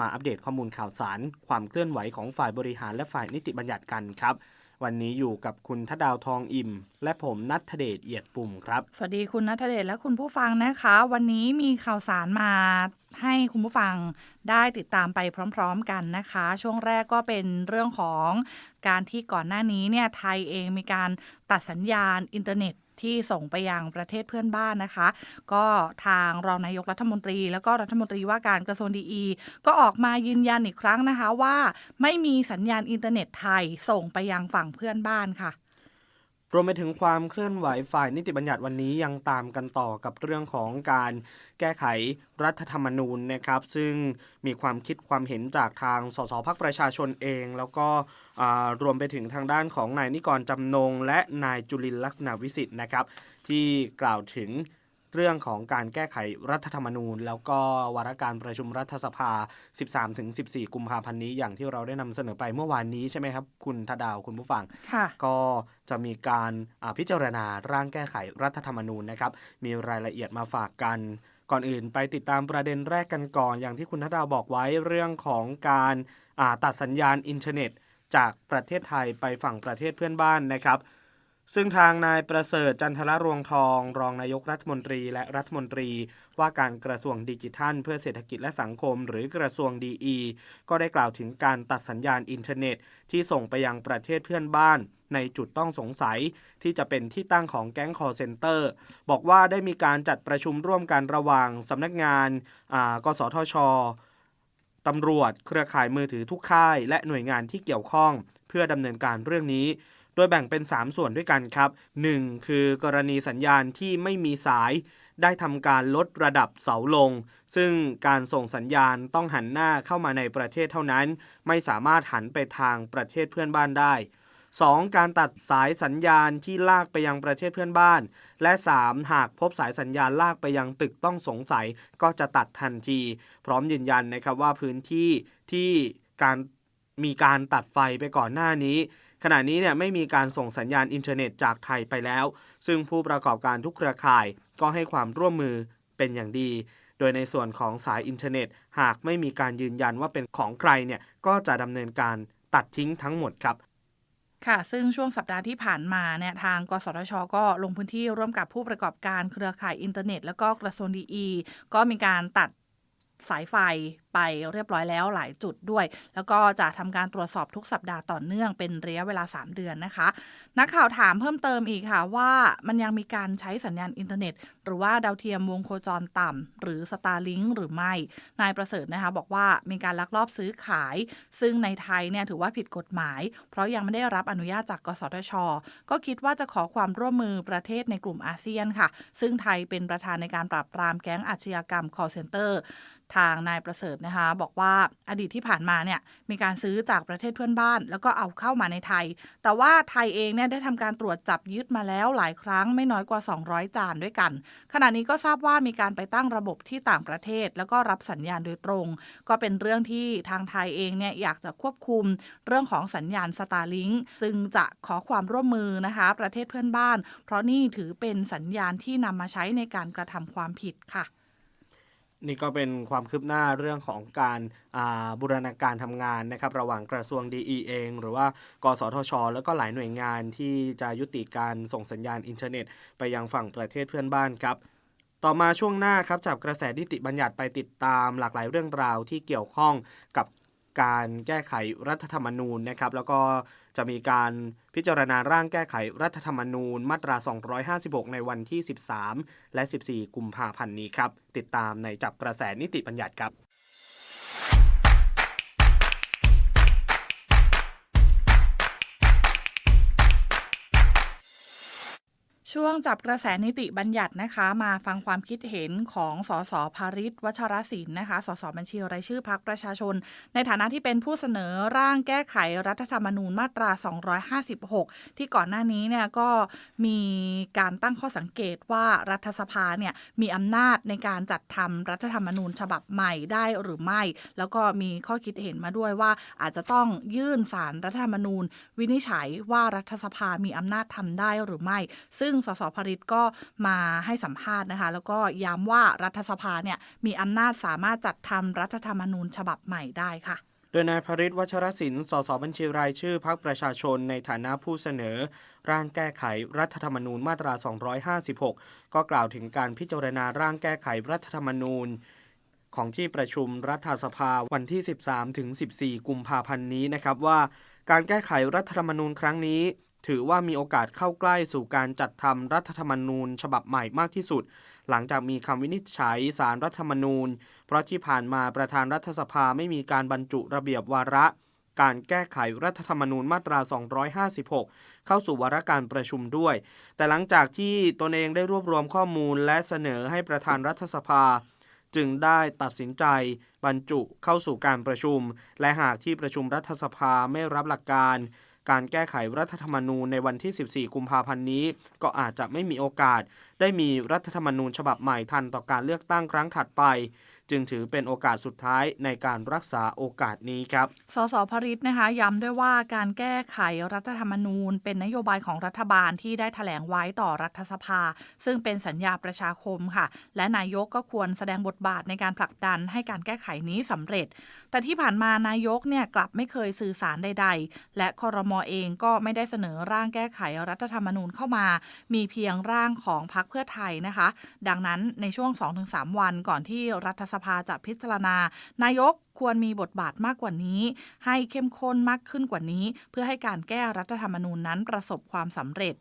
มาอัปเดตข้อมูลข่าวสาร ความเคลื่อนไหวของฝ่ายบริหารและฝ่ายนิติบัญญัติกันครับ วันนี้อยู่กับคุณทดาวทองอิ่ม และผมนัทเดชเอียดปุ่มครับ สวัสดีคุณนัทเดชและคุณผู้ฟังนะคะ วันนี้มีข่าวสารมาให้คุณผู้ฟังได้ติดตามไปพร้อมๆกันนะคะ ช่วงแรกก็เป็นเรื่องของการที่ก่อนหน้านี้เนี่ยไทยเองมีการตัดสัญญาณอินเทอร์เน็ต ที่ส่งไปยังประเทศเพื่อนบ้านนะคะ ก็ทางรองนายกรัฐมนตรี แล้วก็รัฐมนตรีว่าการกระทรวงดีอีก็ออกมายืนยันอีกครั้งนะคะว่า ไม่มีสัญญาณอินเทอร์เน็ตไทยส่งไปยังฝั่งเพื่อนบ้านค่ะ รวมไปถึงความเคลื่อนไหวฝ่ายนิติบัญญัติวันนี้ยังตามกันต่อกับเรื่องของการแก้ไขรัฐธรรมนูญนะครับ ซึ่งมีความคิดความเห็นจากทางสสพักประชาชนเอง แล้วก็รวมไปถึงทางด้านของนายนิกรจำนง และนายจุลินลักษณะวิสิทธิ์นะครับ ที่กล่าวถึง เรื่องของการแก้ไขรัฐธรรมนูญ แล้วก็วาระการประชุมรัฐสภา 13-14 กุมภาพันธ์นี้ อย่างที่เราได้นำเสนอไปเมื่อวานนี้ใช่ไหมครับ คุณทดาวคุณผู้ฟังค่ะก็จะมีการอ่าพิจารณาร่างแก้ไขรัฐธรรมนูญนะครับ มีรายละเอียดมาฝากกันก่อนอื่นไปติดตามประเด็นแรกกันก่อน อย่างที่คุณทดาวบอกไว้เรื่องของการอ่าตัดสัญญาณอินเทอร์เน็ต จากประเทศไทยไปฝั่งประเทศเพื่อนบ้านนะครับ ซึ่งทางนายประเสริฐจันทรรวงทอง รองนายกรัฐมนตรีและรัฐมนตรี ว่าการกระทรวงดิจิทัล เพื่อเศรษฐกิจและสังคม หรือกระทรวงดีอีก็ได้กล่าวถึงการตัดสัญญาณอินเทอร์เน็ต ที่ส่งไปยังประเทศเพื่อนบ้าน ในจุดต้องสงสัย ที่จะเป็นที่ตั้งของแก๊งคอร์เซนเตอร์ บอกว่าได้มีการจัดประชุมร่วมกันระหว่างสำนักงานอ่ากสทชตำรวจ เครือข่ายมือถือทุกค่าย และหน่วยงานที่เกี่ยวข้อง เพื่อดำเนินการเรื่องนี้ โดยแบ่งเป็น 3 ส่วนด้วยกันครับ 1. คือกรณีสัญญาณที่ไม่มีสาย ได้ทำการลดระดับเสาลง ซึ่งการส่งสัญญาณต้องหันหน้าเข้ามาในประเทศเท่านั้น ไม่สามารถหันไปทางประเทศเพื่อนบ้านได้ 2. การตัดสายสัญญาณที่ลากไปยังประเทศเพื่อนบ้าน และ 3. หากพบสายสัญญาณลากไปยังตึกต้องสงสัยก็จะตัดทันที พร้อมยืนยันนะครับว่าพื้นที่ที่การมีการตัดไฟไปก่อนหน้านี้ ขณะนี้เนี่ยไม่มีการส่งสัญญาณอินเทอร์เน็ตจากไทยไปแล้ว ซึ่งผู้ประกอบการทุกเครือข่ายก็ให้ความร่วมมือเป็นอย่างดี โดยในส่วนของสายอินเทอร์เน็ต หากไม่มีการยืนยันว่าเป็นของใครเนี่ยก็จะดำเนินการตัดทิ้งทั้งหมดครับค่ะ ซึ่งช่วงสัปดาห์ที่ผ่านมาเนี่ยทางกสทช ก็ลงพื้นที่ร่วมกับผู้ประกอบการเครือข่ายอินเทอร์เน็ต แล้วก็กระทรวงดีอีก็มีการตัดสายไฟ ไปเรียบร้อยแล้วหลายจุดด้วย แล้วก็จะทำการตรวจสอบทุกสัปดาห์ต่อเนื่องเป็นระยะเวลา 3 เดือนนะคะ นักข่าวถามเพิ่มเติมอีกค่ะว่ามันยังมีการใช้สัญญาณอินเทอร์เน็ต หรือว่าดาวเทียมวงโคจรต่ำหรือ Starlink หรือไม่ นายประเสริฐนะคะบอกว่ามีการลักลอบซื้อขาย ซึ่งในไทยเนี่ยถือว่าผิดกฎหมาย เพราะยังไม่ได้รับอนุญาตจากกสทช ก็คิดว่าจะขอความร่วมมือประเทศในกลุ่มอาเซียนค่ะ ซึ่งไทยเป็นประธานในการปราบปรามแก๊งอาชญากรรม call center ทางนายประเสริฐนะคะบอกว่าอดีตที่ผ่านมาเนี่ยมีการซื้อจากประเทศเพื่อนบ้าน แล้วก็เอาเข้ามาในไทย แต่ว่าไทยเองเนี่ยได้ทำการตรวจจับยึดมาแล้วหลายครั้งไม่น้อยกว่า 200 จานด้วยกัน ขณะนี้ก็ทราบว่ามีการไปตั้งระบบที่ต่างประเทศ แล้วก็รับสัญญาณโดยตรง ก็เป็นเรื่องที่ทางไทยเองเนี่ยอยากจะควบคุมเรื่องของสัญญาณสตาร์ลิงจึงจะขอความร่วมมือนะคะประเทศเพื่อนบ้าน เพราะนี่ถือเป็นสัญญาณที่นำมาใช้ในการกระทำความผิดค่ะ นี่ก็เป็นความคืบหน้าเรื่องของการาบูรณาการทำงานนะครับระหว่างกระทรวงดีเอง หรือว่ากสทช แล้วก็หลายหน่วยงานที่จะยุติการส่งสัญญาณอินเทอร์เน็ต ไปยังฝั่งประเทศเพื่อนบ้านครับ ต่อมาช่วงหน้าครับจับกระแสนิติบัญญัติไปติดตามหลากหลายเรื่องราวที่เกี่ยวข้องกับการแก้ไขรัฐธรรมนูญนะครับแล้วก็ จะมีการพิจารณาร่างแก้ไขรัฐธรรมนูญมาตรา 256 ในวันที่ 13 และ 14 กุมภาพันธ์นี้ครับ ติดตามในจับกระแสนิติบัญญัติครับ ช่วงจับกระแสนิติบัญญัตินะคะ มาฟังความคิดเห็นของสสภาริศวัชรศิลป์นะคะสสบัญชีรายชื่อพักประชาชน ในฐานะที่เป็นผู้เสนอร่างแก้ไขรัฐธรรมนูญมาตรา 256 ที่ก่อนหน้านี้เนี่ยก็มีการตั้งข้อสังเกตว่ารัฐสภาเนี่ยมีอำนาจในการจัดทำรัฐธรรมนูญฉบับใหม่ได้หรือไม่ แล้วก็มีข้อคิดเห็นมาด้วยว่าอาจจะต้องยื่นสารรัฐธรรมนูญ วินิจฉัยว่ารัฐสภามีอำนาจทำได้หรือไม่ ซึ่งสสพริตก็มาให้สัมภาษณ์นะคะ แล้วก็ย้ำว่ารัฐสภาเนี่ยมีอำนาจสามารถจัดทำรัฐธรรมนูญฉบับใหม่ได้ค่ะโดยนายพริศวัชรศิลป์ สสบัญชีรายชื่อพักประชาชนในฐานะผู้เสนอ ร่างแก้ไขรัฐธรรมนูญมาตรา 256 ก็กล่าวถึงการพิจารณาร่างแก้ไขรัฐธรรมนูญ ของที่ประชุมรัฐสภาวันที่ 13 ถึง 14 กุมภาพันธ์นี้นะครับว่า การแก้ไขรัฐธรรมนูญครั้งนี้ ถือว่ามีโอกาสเข้าใกล้สู่การจัดทำรัฐธรรมนูญ ฉบับใหม่มากที่สุด หลังจากมีคำวินิจฉัยสารรัฐธรรมนูญ เพราะที่ผ่านมาประธานรัฐสภาไม่มีการบรรจุระเบียบวาระ การแก้ไขรัฐธรรมนูญมาตรา 256 เข้าสู่วาระการประชุมด้วย แต่หลังจากที่ตนเองได้รวบรวมข้อมูลและเสนอให้ประธานรัฐสภาจึงได้ตัดสินใจบรรจุเข้าสู่การประชุม และหากที่ประชุมรัฐสภาไม่รับหลักการ การแก้ไขรัฐธรรมนูญในวันที่ 14 กุมภาพันธ์นี้ ก็อาจจะไม่มีโอกาส ได้มีรัฐธรรมนูญฉบับใหม่ทันต่อการเลือกตั้งครั้งถัดไป จึงถือเป็นโอกาสสุดท้ายในการรักษาโอกาสนี้ครับ สสพริตนะคะย้ำด้วยว่าการแก้ไขรัฐธรรมนูญ เป็นนโยบายของรัฐบาลที่ได้ถแถลงไว้ต่อรัฐสภา ซึ่งเป็นสัญญาประชาคมค่ะ และนายกก็ควรแสดงบทบาทในการผลักดันให้การแก้ไขนี้สำเร็จ แต่ที่ผ่านมานายกเนี่ยกลับไม่เคยสื่อสารใด ๆ และคอรมอเองก็ไม่ได้เสนอร่างแก้ไขรัฐธรรมนูญเข้ามา มีเพียงร่างของพรรคเพื่อไทยนะคะ ดังนั้นในช่วง 2-3 วันก่อนที่รัฐสภาจะพิจารณา นายกควรมีบทบาทมากกว่านี้ ให้เข้มข้นมากขึ้นกว่านี้ เพื่อให้การแก้รัฐธรรมนูญนั้นประสบความสำเร็จ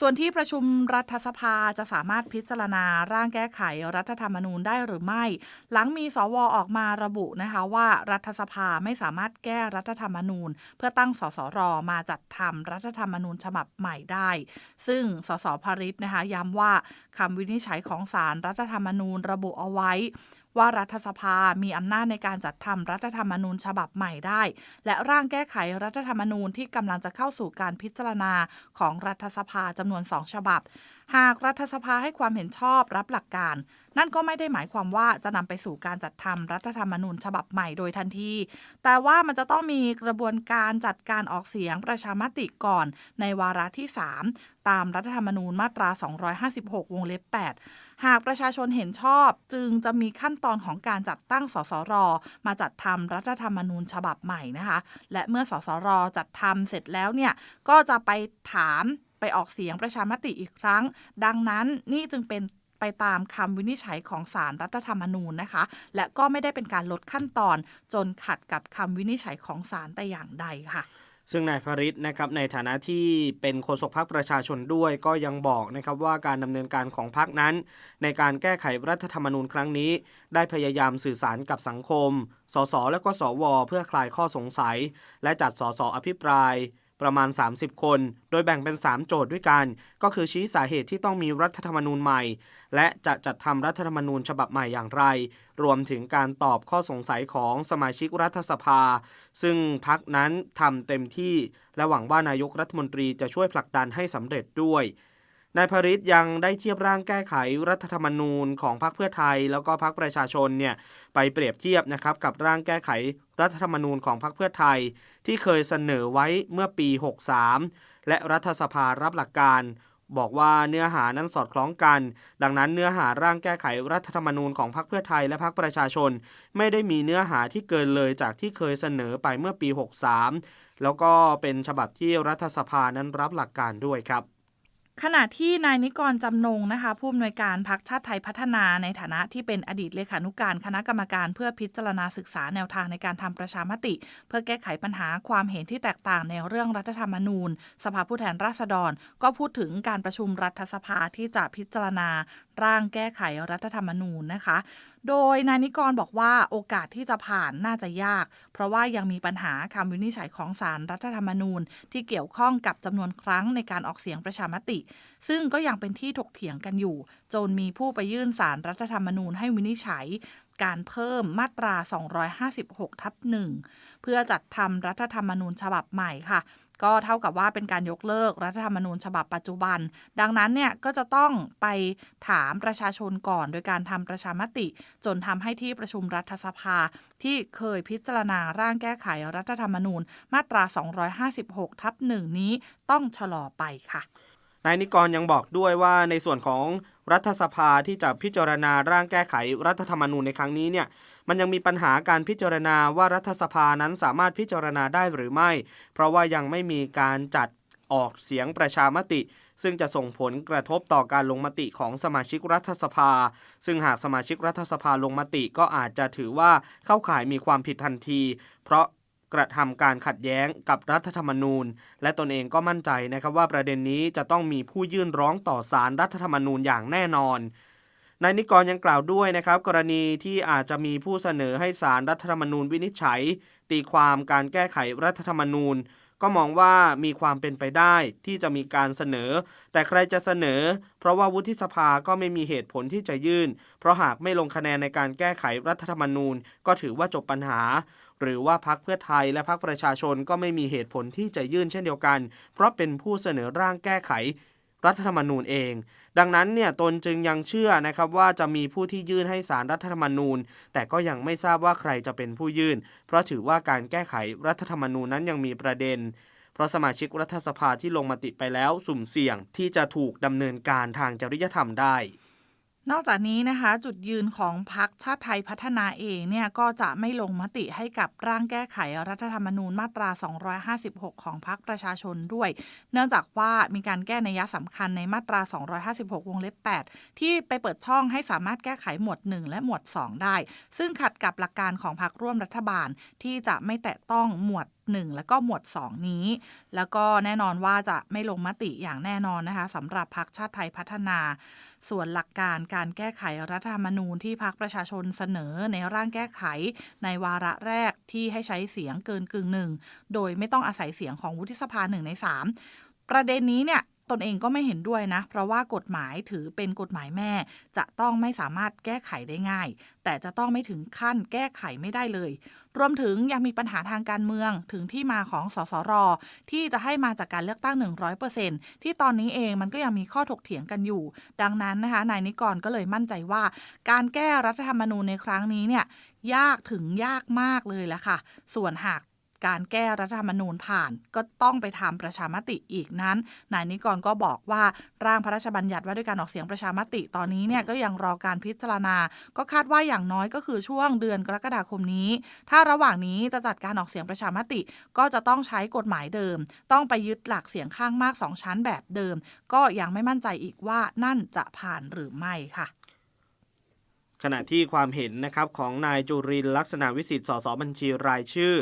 ส่วนที่ประชุมรัฐสภาจะสามารถพิจารณาร่างแก้ไขรัฐธรรมนูญได้หรือไม่ หลังมีสวออกมาระบุนะคะว่ารัฐสภาไม่สามารถแก้รัฐธรรมนูญ เพื่อตั้งสสรมาจัดทำรัฐธรรมนูญฉบับใหม่ได้ ซึ่งสสพริตนะคะย้ำว่าคำวินิจฉัยของศาลรรัฐธรรมนูญระบุเอาไว้ ว่ารัฐสภามีอำนาจในการจัดทำรัฐธรรมนูญฉบับใหม่ได้ และร่างแก้ไขรัฐธรรมนูญที่กำลังจะเข้าสู่การพิจารณาของรัฐสภาจำนวนสองฉบับ หากรัฐสภาให้ความเห็นชอบรับหลักการ นั่นก็ไม่ได้หมายความว่าจะนำไปสู่การจัดทำรัฐธรรมนูญฉบับใหม่โดยทันที แต่ว่ามันจะต้องมีกระบวนการจัดการออกเสียงประชามติก่อนในวาระที่ 3 ตามรัฐธรรมนูญมาตรา 256 วงเล็บ 8 หากประชาชนเห็นชอบจึงจะมีขั้นตอนของการจัดตั้งสสร มาจัดทำรัฐธรรมนูญฉบับใหม่นะคะ และเมื่อสสรจัดทำเสร็จแล้วเนี่ยก็จะไปถาม ไปออกเสียงประชามติอีกครั้ง ดังนั้นนี่จึงเป็นไปตามคำวินิจฉัยของศารรัฐธรรมนูญนะคะ และก็ไม่ได้เป็นการลดขั้นตอน จนขัดกับคำวินิจฉัยของศาลแต่อย่างใดค่ะซึ่งนายพริตนะครับในฐานะที่เป็นโฆษกพรรคประชาชนด้วยก็ยังบอกนะครับว่าการดำเนินการของพรรคนั้น ในการแก้ไขรัฐธรรมนูญครั้งนี้ ได้พยายามสื่อสารกับสังคม สสและก็สว เพื่อคลายข้อสงสัย และจัดสสอภิปราย ประมาณ 30 คน โดยแบ่งเป็น 3 โจทย์ด้วยกัน ก็คือชี้สาเหตุที่ต้องมีรัฐธรรมนูญใหม่ และจะจัดทำรัฐธรรมนูญฉบับใหม่อย่างไร รวมถึงการตอบข้อสงสัยของสมาชิกรัฐสภา ซึ่งพักนั้นทำเต็มที่ และหวังว่านายกรัฐมนตรีจะช่วยผลักดันให้สำเร็จด้วยนายพริตยังได้เทียบร่างแก้ไขรัฐธรรมนูญของพรรคเพื่อไทย แล้วก็พรรคประชาชนเนี่ยไปเปรียบเทียบนะครับกับร่างแก้ไขรัฐธรรมนูญของพรรคเพื่อไทย ที่เคยเสนอไว้เมื่อปี 63 และรัฐสภารับหลักการบอกว่าเนื้อหานั้นสอดคล้องกัน ดังนั้นเนื้อหาร่างแก้ไขรัฐธรรมนูญของพรรคเพื่อไทยและพรรคประชาชน ไม่ได้มีเนื้อหาที่เกินเลยจากที่เคยเสนอไปเมื่อปี 63 แล้วก็เป็นฉบับที่รัฐสภานั้นรับหลักการด้วยครับ ขณะที่นายนิกรจำนงนะคะผู้อำนวยการพักชาติไทยพัฒนาในฐานะที่เป็นอดีตเลขานุการคณะกรรมการเพื่อพิจารณาศึกษาแนวทางในการทำประชามติ เพื่อแก้ไขปัญหาความเห็นที่แตกต่างในเรื่องรัฐธรรมนูญ สภาผู้แทนราษฎร ก็พูดถึงการประชุมรัฐสภาที่จะพิจารณาร่างแก้ไขรัฐธรรมนูญนะคะ โดยนายนิกรบอกว่าโอกาสที่จะผ่านน่าจะยาก เพราะว่ายังมีปัญหาคำวินิจฉัยของศาลรัฐธรรมนูญ ที่เกี่ยวข้องกับจำนวนครั้งในการออกเสียงประชามติ ซึ่งก็ยังเป็นที่ถกเถียงกันอยู่ จนมีผู้ไปยื่นศาลรัฐธรรมนูญให้วินิจฉัยการเพิ่มมาตรา 256 ทับหนึ่งเพื่อจัดทำรัฐธรรมนูญฉบับใหม่ค่ะ ก็เท่ากับว่าเป็นการยกเลิกรัฐธรรมนูญฉบับปัจจุบัน ดังนั้นเนี่ยก็จะต้องไปถามประชาชนก่อน โดยการทำประชามติ จนทำให้ที่ประชุมรัฐสภา ที่เคยพิจารณาร่างแก้ไขรัฐธรรมนูญมาตรา 256 ทับหนึ่งนี้ต้องชะลอไปค่ะนายนิกรยังบอกด้วยว่าในส่วนของรัฐสภาที่จะพิจารณาร่างแก้ไขรัฐธรรมนูญในครั้งนี้เนี่ย มันยังมีปัญหาการพิจารณาว่ารัฐสภานั้นสามารถพิจารณาได้หรือไม่ เพราะว่ายังไม่มีการจัดออกเสียงประชามติ ซึ่งจะส่งผลกระทบต่อการลงมติของสมาชิกรัฐสภา ซึ่งหากสมาชิกรัฐสภาลงมติก็อาจจะถือว่าเข้าข่ายมีความผิดทันที เพราะกระทำการขัดแย้งกับรัฐธรรมนูญ และตนเองก็มั่นใจนะครับว่าประเด็นนี้จะต้องมีผู้ยื่นร้องต่อศาลรัฐธรรมนูญอย่างแน่นอน นายนิกรยังกล่าวด้วยนะครับ กรณีที่อาจจะมีผู้เสนอให้ศาลรัฐธรรมนูญวินิจฉัย ตีความการแก้ไขรัฐธรรมนูญ ก็มองว่ามีความเป็นไปได้ที่จะมีการเสนอ แต่ใครจะเสนอ เพราะว่าวุฒิสภาก็ไม่มีเหตุผลที่จะยื่น เพราะหากไม่ลงคะแนนในการแก้ไขรัฐธรรมนูญ ก็ถือว่าจบปัญหา หรือว่าพักเพื่อไทยและพักประชาชนก็ไม่มีเหตุผลที่จะยื่นเช่นเดียวกัน เพราะเป็นผู้เสนอร่างแก้ไขรัฐธรรมนูญเอง ดังนั้นเนี่ยตนจึงยังเชื่อนะครับว่าจะมีผู้ที่ยื่นให้สารรัฐธรรมนูญ แต่ก็ยังไม่ทราบว่าใครจะเป็นผู้ยื่น เพราะถือว่าการแก้ไขรัฐธรรมนูญนั้นยังมีประเด็น เพราะสมาชิกรัฐสภาที่ลงมติไปแล้วสุ่มเสี่ยงที่จะถูกดำเนินการทางจริยธรรมได้ นอกจากนี้นะคะ จุดยืนของพรรคชาติไทยพัฒนาเองเนี่ยก็จะไม่ลงมติให้กับร่างแก้ไขรัฐธรรมนูญมาตรา 256 ของพรรคประชาชนด้วย เนื่องจากว่ามีการแก้ในยะสำคัญในมาตรา 256 วงเล็บ 8 ที่ไปเปิดช่องให้สามารถแก้ไขหมวด 1 และหมวด 2 ได้ ซึ่งขัดกับหลักการของพรรคร่วมรัฐบาลที่จะไม่แตะต้องหมวด1 และก็หมวด 2 นี้ แล้วก็แน่นอนว่าจะไม่ลงมติอย่างแน่นอนนะคะสำหรับพรรคชาติไทยพัฒนา ส่วนหลักการการแก้ไขรัฐธรรมนูญที่พรรคประชาชนเสนอในร่างแก้ไขในวาระแรกที่ให้ใช้เสียงเกินกึ่งหนึ่งโดยไม่ต้องอาศัยเสียงของวุฒิสภาหนึ่งในสามประเด็นนี้เนี่ยตนเองก็ไม่เห็นด้วยนะ เพราะว่ากฎหมายถือเป็นกฎหมายแม่ จะต้องไม่สามารถแก้ไขได้ง่าย แต่จะต้องไม่ถึงขั้นแก้ไขไม่ได้เลย รวมถึงยังมีปัญหาทางการเมืองถึงที่มาของสสร ที่จะให้มาจากการเลือกตั้ง 100%ที่ตอนนี้เองมันก็ยังมีข้อถกเถียงกันอยู่ ดังนั้นนะคะนายนิกรก็เลยมั่นใจว่า การแก้รัฐธรรมนูญในครั้งนี้เนี่ยยากถึงยากมากเลยแหละค่ะ ส่วนหาก การแก้รัฐธรรมนูญผ่าน ก็ต้องไปทำประชามติอีกนั้น นายนิกรก็บอกว่าร่างพระราชบัญญัติว่าด้วยการออกเสียงประชามติตอนนี้เนี่ยก็ยังรอการพิจารณา ก็คาดว่าอย่างน้อยก็คือช่วงเดือนกรกฎาคมนี้ ถ้าระหว่างนี้จะจัดการออกเสียงประชามติ ก็จะต้องใช้กฎหมายเดิม ต้องไปยึดหลักเสียงข้างมากสองชั้นแบบเดิม ก็ยังไม่มั่นใจอีกว่านั่นจะผ่านหรือไม่ค่ะขณะที่ความเห็นนะครับของนายจุรินลักษณะวิสิทธิ์สสบัญชีรายชื่อ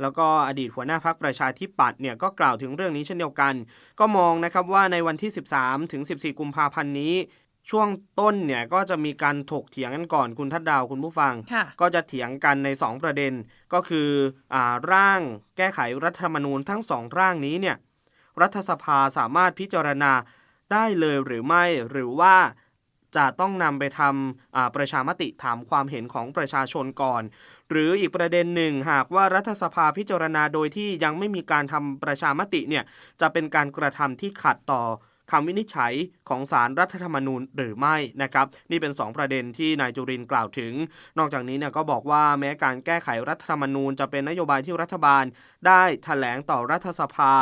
แล้วก็อดีตหัวหน้าพักประชาธิปัตย์เนี่ยก็กล่าวถึงเรื่องนี้เช่นเดียวกัน ก็มองนะครับว่าในวันที่ 13 ถึง 14 กุมภาพันธ์นี้ ช่วงต้นเนี่ยก็จะมีการถกเถียงกันก่อนคุณทัดดาวคุณผู้ฟังค่ะก็จะเถียงกันใน 2 ประเด็น ก็คืออาร่างแก้ไขรัฐธรรมนูญทั้งสองร่างนี้เนี่ยรัฐสภาสามารถพิจารณาได้เลยหรือไม่หรือว่าจะต้องนำไปทำอ่าประชามติถามความเห็นของประชาชนก่อน หรืออีกประเด็นหนึ่ง หากว่ารัฐสภาพิจารณาโดยที่ยังไม่มีการทำประชามติเนี่ยจะเป็นการกระทำที่ขัดต่อคำวินิจฉัยของสารรัฐธรรมนูญหรือไม่นะครับ นี่เป็น 2 ประเด็นที่นายจุรินกล่าวถึง นอกจากนี้เนี่ยก็บอกว่าแม้การแก้ไขรัฐธรรมนูญจะเป็นนโยบายที่รัฐบาล ได้แถลงต่อรัฐสภา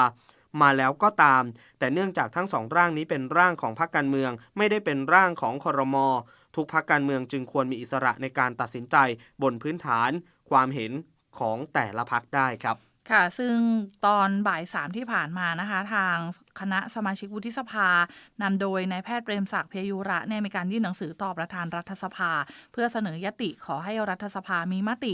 มาแล้วก็ตาม แต่เนื่องจากทั้งสองร่างนี้เป็นร่างของพรรคการเมือง ไม่ได้เป็นร่างของคอรมอ ทุกพักการเมืองจึงควรมีอิสระในการตัดสินใจบนพื้นฐาน ความเห็นของแต่ละพักได้ครับค่ะ ซึ่งตอนบ่ายสามที่ผ่านมานะคะ ทางคณะสมาชิกวุฒิสภานำโดยนายแพทย์เปรมศักดิ์เพยุระเนี่ยมีการยื่นหนังสือต่อประธานรัฐสภา เพื่อเสนอยติขอให้รัฐสภามีมติ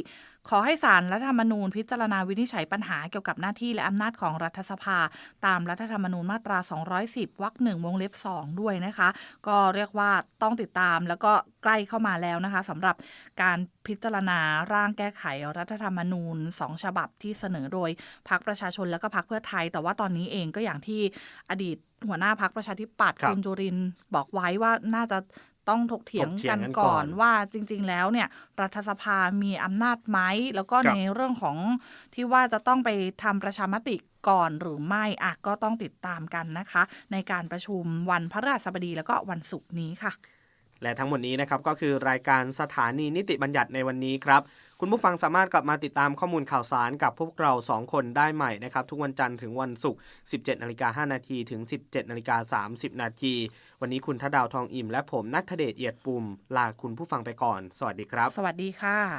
ขอให้สารรัฐธรรมนูญพิจารณาวินิจฉัยปัญหาเกี่ยวกับหน้าที่และอำนาจของรัฐสภา ตามรัฐธรรมนูญมาตรา 210 วรรคหนึ่งวงเล็บ 2 ด้วยนะคะ ก็เรียกว่าต้องติดตามแล้วก็ใกล้เข้ามาแล้วนะคะสำหรับการพิจารณาร่างแก้ไขรัฐธรรมนูญ 2 ฉบับที่เสนอโดยพรรคประชาชนแล้วก็พรรคเพื่อไทย แต่ว่าตอนนี้เองก็อย่างที่อดีตหัวหน้าพรรคประชาธิปัตย์ครับคุณจุรินทร์บอกไว้ว่าน่าจะต้องถกเถียงถกเถียกังนกันก่ก่ออนนว่าจริง ๆ แล้วเนี่ย รัฐสภามีอำนาจไหม แล้วก็ครับในเรื่องของที่ว่าจะต้องไปทำประชามติก่อนหรือไม่อะก็ต้องติดตามกันนะคะ ในการประชุมวันพระฤหัสบดีแล้วก็วันศุกร์นี้ค่ะ และทั้งหมดนี้นะครับก็คือรายการสถานีนิติบัญญัติในวันนี้ครับ คุณผู้ฟังสามารถกลับมาติดตามข้อมูลข่าวสารกับพวกเรา 2 คนได้ใหม่นะครับ ทุกวันจันทร์ถึงวันศุกร์ 17นาฬิกา5นาทีถึง 17นาฬิกา30 นาที วันนี้คุณทดาวทองอิ่ม และผมนัทเดชเอียดปุ่ม ลาคุณผู้ฟังไปก่อน สวัสดีครับ สวัสดีค่ะ